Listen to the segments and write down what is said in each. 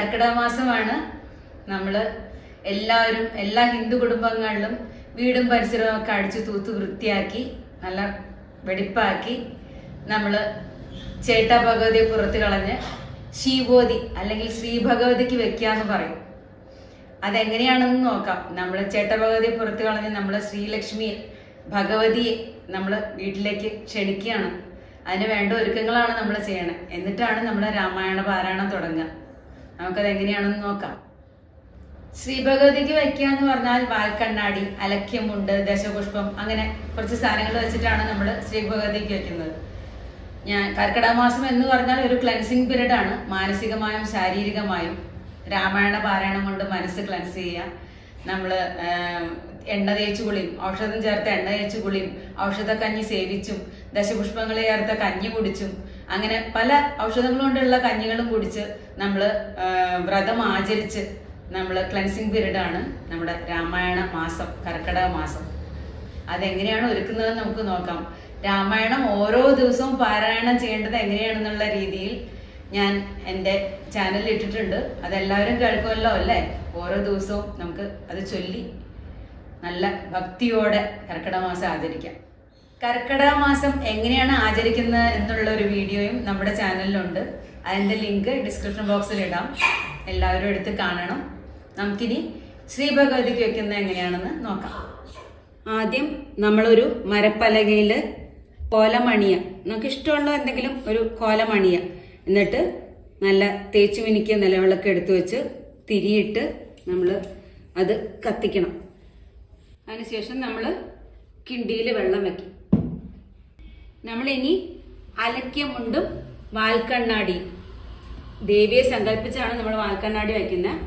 കർക്കിടക മാസമാണ് നമ്മൾ എല്ലാവരും എല്ലാ ഹിന്ദു കുടുംബങ്ങളിലും വീടും പരിസരവും ഒക്കെ അടിച്ചു തൂത്ത് വൃത്തിയാക്കി നല്ല വെടിപ്പാക്കി നമ്മൾ ചേട്ട ഭഗവതിയെ പുറത്ത് കളഞ്ഞ് ശിവോതി അല്ലെങ്കിൽ ശ്രീ ഭഗവതിക്ക് വെക്കാന്ന് പറയും. അതെങ്ങനെയാണെന്ന് നോക്കാം. നമ്മൾ ചേട്ട ഭഗവതിയെ പുറത്ത് കളഞ്ഞ് നമ്മൾ ശ്രീലക്ഷ്മി ഭഗവതിയെ നമ്മൾ വീട്ടിലേക്ക് ക്ഷണിക്കുകയാണ്. അതിന് വേണ്ട ഒരുക്കങ്ങളാണ് നമ്മൾ ചെയ്യണം. എന്നിട്ടാണ് നമ്മൾ രാമായണ പാരായണം തുടങ്ങുക. നമുക്കത് എങ്ങനെയാണെന്ന് നോക്കാം. ശ്രീഭഗവതിക്ക് വയ്ക്കുക എന്ന് പറഞ്ഞാൽ വാൽക്കണ്ണാടി അലക്യമുണ്ട് ദശപുഷ്പം അങ്ങനെ കുറച്ച് സാധനങ്ങൾ വെച്ചിട്ടാണ് നമ്മൾ ശ്രീഭഗവതിക്ക് വെക്കുന്നത്. ഞാൻ കർക്കിടക മാസം എന്ന് പറഞ്ഞാൽ ഒരു ക്ലൻസിങ് പീരീഡ് ആണ്. മാനസികമായും ശാരീരികമായും രാമായണ പാരായണം കൊണ്ട് മനസ്സ് ക്ലൻസ് ചെയ്യുക. നമ്മൾ എണ്ണ തേച്ച് കുളിയും ഔഷധം ചേർത്ത് എണ്ണ തേച്ച് കുളിയും കഞ്ഞി സേവിച്ചും ദശപുഷ്പങ്ങളെ ചേർത്ത കഞ്ഞി കുടിച്ചും അങ്ങനെ പല ഔഷധങ്ങൾ കൊണ്ടുള്ള കഞ്ഞികളും കുടിച്ച് നമ്മൾ വ്രതം ആചരിച്ച് നമ്മൾ ക്ലൻസിങ് പീരീഡ് ആണ് നമ്മുടെ രാമായണ മാസം കർക്കിടക മാസം. അതെങ്ങനെയാണ് ഒരുക്കുന്നതെന്ന് നമുക്ക് നോക്കാം. രാമായണം ഓരോ ദിവസവും പാരായണം ചെയ്യേണ്ടത് എങ്ങനെയാണെന്നുള്ള രീതിയിൽ ഞാൻ എന്റെ ചാനലിൽ ഇട്ടിട്ടുണ്ട്. അതെല്ലാവരും കേൾക്കുമല്ലോ അല്ലേ? ഓരോ ദിവസവും നമുക്ക് അത് ചൊല്ലി നല്ല ഭക്തിയോടെ കർക്കിടക മാസം ആചരിക്കാം. കർക്കിടക മാസം എങ്ങനെയാണ് ആചരിക്കുന്നത് എന്നുള്ള ഒരു വീഡിയോയും നമ്മുടെ ചാനലിലുണ്ട്. അതിന്റെ ലിങ്ക് ഡിസ്ക്രിപ്ഷൻ ബോക്സിൽ ഇടാം. എല്ലാവരും എടുത്ത് കാണണം. നമുക്കിനി ശ്രീ ഭഗവതിക്ക് വെക്കുന്നത് എങ്ങനെയാണെന്ന് നോക്കാം. ആദ്യം നമ്മളൊരു മരപ്പലകയിൽ കോലമണിയ നമുക്ക് ഇഷ്ടമുള്ള എന്തെങ്കിലും ഒരു കോലമണിയ എന്നിട്ട് നല്ല തേച്ച് മിനിക്കിയ നിലവിളക്ക് എടുത്തു വെച്ച് തിരിയിട്ട് നമ്മൾ അത് കത്തിക്കണം. അതിനുശേഷം നമ്മൾ കിണ്ടിയിൽ വെള്ളം വെക്കും അലക്കിയ മുണ്ടും വാൽക്കണ്ണാടി ദേവിയെ സങ്കല്പിച്ചാണ് നമ്മൾ വാൽക്കണ്ണാടി വയ്ക്കുന്നത്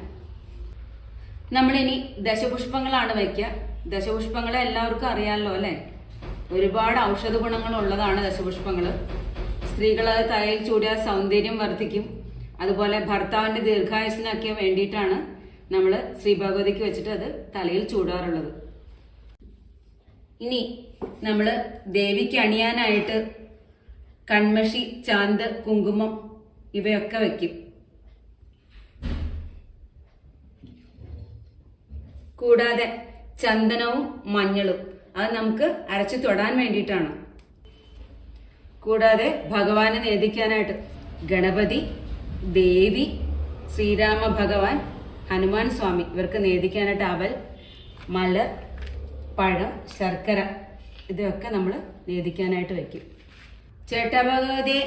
നമ്മളിനി ദശപുഷ്പങ്ങളാണ് വയ്ക്കുക ദശപുഷ്പങ്ങളെ എല്ലാവർക്കും അറിയാമല്ലോ അല്ലേ? ഒരുപാട് ഔഷധ ഗുണങ്ങൾ ഉള്ളതാണ് ദശപുഷ്പങ്ങൾ സ്ത്രീകൾ അത് തലയിൽ ചൂടിയാൽ സൗന്ദര്യം വർദ്ധിക്കും. അതുപോലെ ഭർത്താവിന്റെ ദീർഘായുസിനൊക്കെ വേണ്ടിയിട്ടാണ് നമ്മൾ ശ്രീഭഗവതിക്ക് വെച്ചിട്ട് അത് തലയിൽ ചൂടാറുള്ളത്. ഇനി നമ്മൾ ദേവിക്ക് അണിയാനായിട്ട് കൺമഷി ചാന്ത് കുങ്കുമം ഇവയൊക്കെ വയ്ക്കും കൂടാതെ ചന്ദനവും മഞ്ഞളും അത് നമുക്ക് അരച്ചു തൊടാൻ വേണ്ടിയിട്ടാണ്. കൂടാതെ ഭഗവാനെ നേദിക്കാനായിട്ട് ഗണപതി ദേവി ശ്രീരാമ ഭഗവാൻ ഹനുമാൻ സ്വാമി ഇവർക്ക് നേദിക്കാനായിട്ട് അവൽ മലർ പഴം ശർക്കര ഇതൊക്കെ നമ്മൾ നേദിക്കാനായിട്ട് വെക്കും. ചേട്ടാഭഗവതിയെ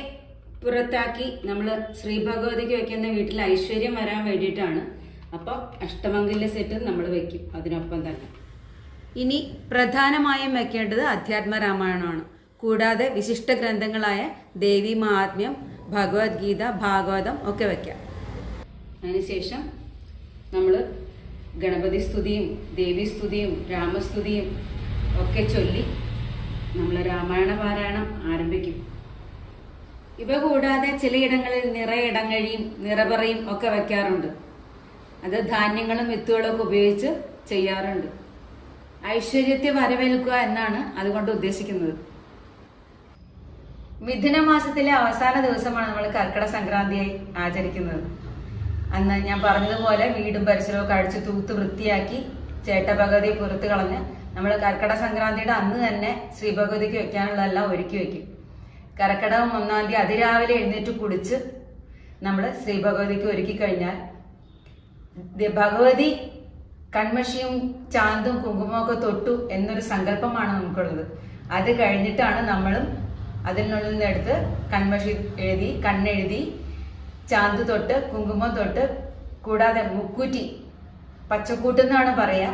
പുറത്താക്കി നമ്മൾ ശ്രീ ഭഗവതിക്ക് വെക്കുന്ന വീട്ടിൽ ഐശ്വര്യം വരാൻ വേണ്ടിയിട്ടാണ്. അപ്പോൾ അഷ്ടമംഗല്യ സെറ്റ് നമ്മൾ വെക്കും അതിനൊപ്പം തന്നെ. ഇനി പ്രധാനമായും വെക്കേണ്ടത് അധ്യാത്മ രാമായണമാണ്. കൂടാതെ വിശിഷ്ട ഗ്രന്ഥങ്ങളായ ദേവി മഹാത്മ്യം ഭഗവത്ഗീത ഭാഗവതം ഒക്കെ വെക്കാം. അതിനുശേഷം നമ്മൾ ഗണപതി സ്തുതിയും ദേവി സ്തുതിയും രാമസ്തുതിയും ഒക്കെ ചൊല്ലി നമ്മൾ രാമായണ പാരായണം ആരംഭിക്കും. ഇവ കൂടാതെ ചിലയിടങ്ങളിൽ നിറയിടങ്ങഴിയും നിറപറയും ഒക്കെ വയ്ക്കാറുണ്ട് അത് ധാന്യങ്ങളും വിത്തുകളും ഒക്കെ ഉപയോഗിച്ച് ചെയ്യാറുണ്ട്. ഐശ്വര്യത്തെ വരവേൽക്കുക എന്നാണ് അതുകൊണ്ട് ഉദ്ദേശിക്കുന്നത്. മിഥുന മാസത്തിലെ അവസാന ദിവസമാണ് നമ്മൾ കർക്കിടക സംക്രാന്തിയായി ആചരിക്കുന്നത്. അന്ന് ഞാൻ പറഞ്ഞതുപോലെ വീടും പരിസരവും കഴിച്ച് തൂത്ത് വൃത്തിയാക്കി ചേട്ടഭഗവതിയെ പുറത്ത് കളഞ്ഞ് നമ്മൾ കർക്കിടക സംക്രാന്തിയുടെ അന്ന് തന്നെ ശ്രീ ഭഗവതിക്ക് വെക്കാനുള്ളതെല്ലാം ഒരുക്കി വെക്കും. കർക്കിടകം ഒന്നാം തീയതി അതിരാവിലെ എഴുന്നേറ്റ് കുടിച്ച് നമ്മൾ ശ്രീ ഭഗവതിക്ക് ഒരുക്കി കഴിഞ്ഞാൽ ഭഗവതി കൺമഷിയും ചാന്തും കുങ്കുമവും ഒക്കെ തൊട്ടു എന്നൊരു സങ്കല്പമാണ് നമുക്കുള്ളത്. അത് കഴിഞ്ഞിട്ടാണ് നമ്മളും അതിനുള്ളിൽ നിന്ന് എടുത്ത് കൺമഷി എഴുതി കണ്ണെഴുതി ചാന്ത് തൊട്ട് കുങ്കുമം തൊട്ട് കൂടാതെ മുക്കൂറ്റി. പച്ചക്കൂട്ട് എന്നാണ് പറയാ.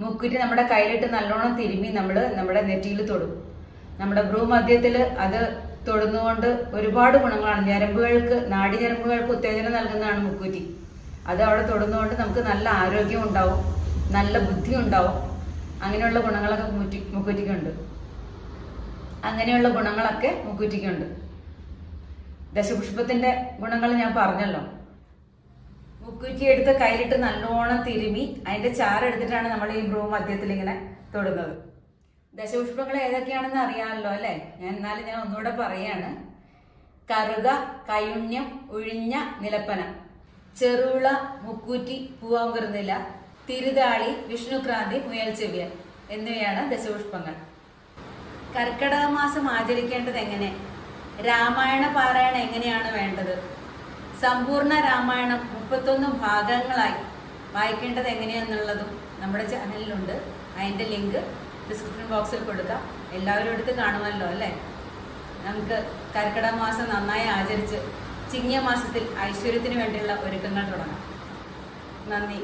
മുക്കുറ്റി നമ്മുടെ കയ്യിലിട്ട് നല്ലോണം തിരുമ്മി നമ്മൾ നമ്മുടെ നെറ്റിയിൽ തൊടും. നമ്മുടെ ഭ്രൂമധ്യത്തിൽ അത് തൊടുന്നുകൊണ്ട് ഒരുപാട് ഗുണങ്ങളാണ്. ഞരമ്പുകൾക്ക് നാടി ഞരമ്പുകൾക്ക് ഉത്തേജനം നൽകുന്നതാണ് മുക്കൂറ്റി. അത് അവിടെ തൊടുന്നതുകൊണ്ട് നമുക്ക് നല്ല ആരോഗ്യം ഉണ്ടാവും നല്ല ബുദ്ധി ഉണ്ടാവും. അങ്ങനെയുള്ള ഗുണങ്ങളൊക്കെ മുക്കൂറ്റിക്കുണ്ട്. അങ്ങനെയുള്ള ഗുണങ്ങളൊക്കെ മുക്കൂറ്റിക്കുണ്ട്. ദശപുഷ്പത്തിന്റെ ഗുണങ്ങൾ ഞാൻ പറഞ്ഞല്ലോ. മുക്കുറ്റി എടുത്ത് കയ്യിലിട്ട് നല്ലോണം തിരുമി അതിന്റെ ചാറെടുത്തിട്ടാണ് നമ്മൾ ഈ ബ്രൂ മധ്യത്തിൽ ഇങ്ങനെ തൊടുന്നത്. ദശപുഷ്പങ്ങൾ ഏതൊക്കെയാണെന്ന് അറിയാമല്ലോ അല്ലെ? ഞാൻ എന്നാലും ഞാൻ ഒന്നുകൂടെ പറയാണ്. കറുക കയുണ്യം ഉഴിഞ്ഞ നിലപ്പന. ചെറുള മുക്കൂറ്റി പൂവാങ്കുറുന്നില തിരുതാളി വിഷ്ണുക്രാന്തി മുയൽച്ചെവിയൻ എന്നിവയാണ് ദശപുഷ്പങ്ങൾ. കർക്കിടക മാസം ആചരിക്കേണ്ടത് എങ്ങനെ? രാമായണ പാരായണം എങ്ങനെയാണ് വേണ്ടത്? സമ്പൂർണ രാമായണം മുപ്പത്തൊന്ന് ഭാഗങ്ങളായി വായിക്കേണ്ടത് എങ്ങനെയാണെന്നുള്ളതും നമ്മുടെ ചാനലിലുണ്ട്. അതിന്റെ ലിങ്ക് ഡിസ്ക്രിപ്ഷൻ ബോക്സിൽ കൊടുക്കാം. എല്ലാവരും എടുത്ത് കാണുമല്ലോ അല്ലേ? നമുക്ക് കർക്കിടക മാസം നന്നായി ആചരിച്ച് ചിങ്ങ മാസത്തിൽ ഐശ്വര്യത്തിന് വേണ്ടിയുള്ള ഒരുക്കങ്ങൾ തുടങ്ങാം. നന്ദി.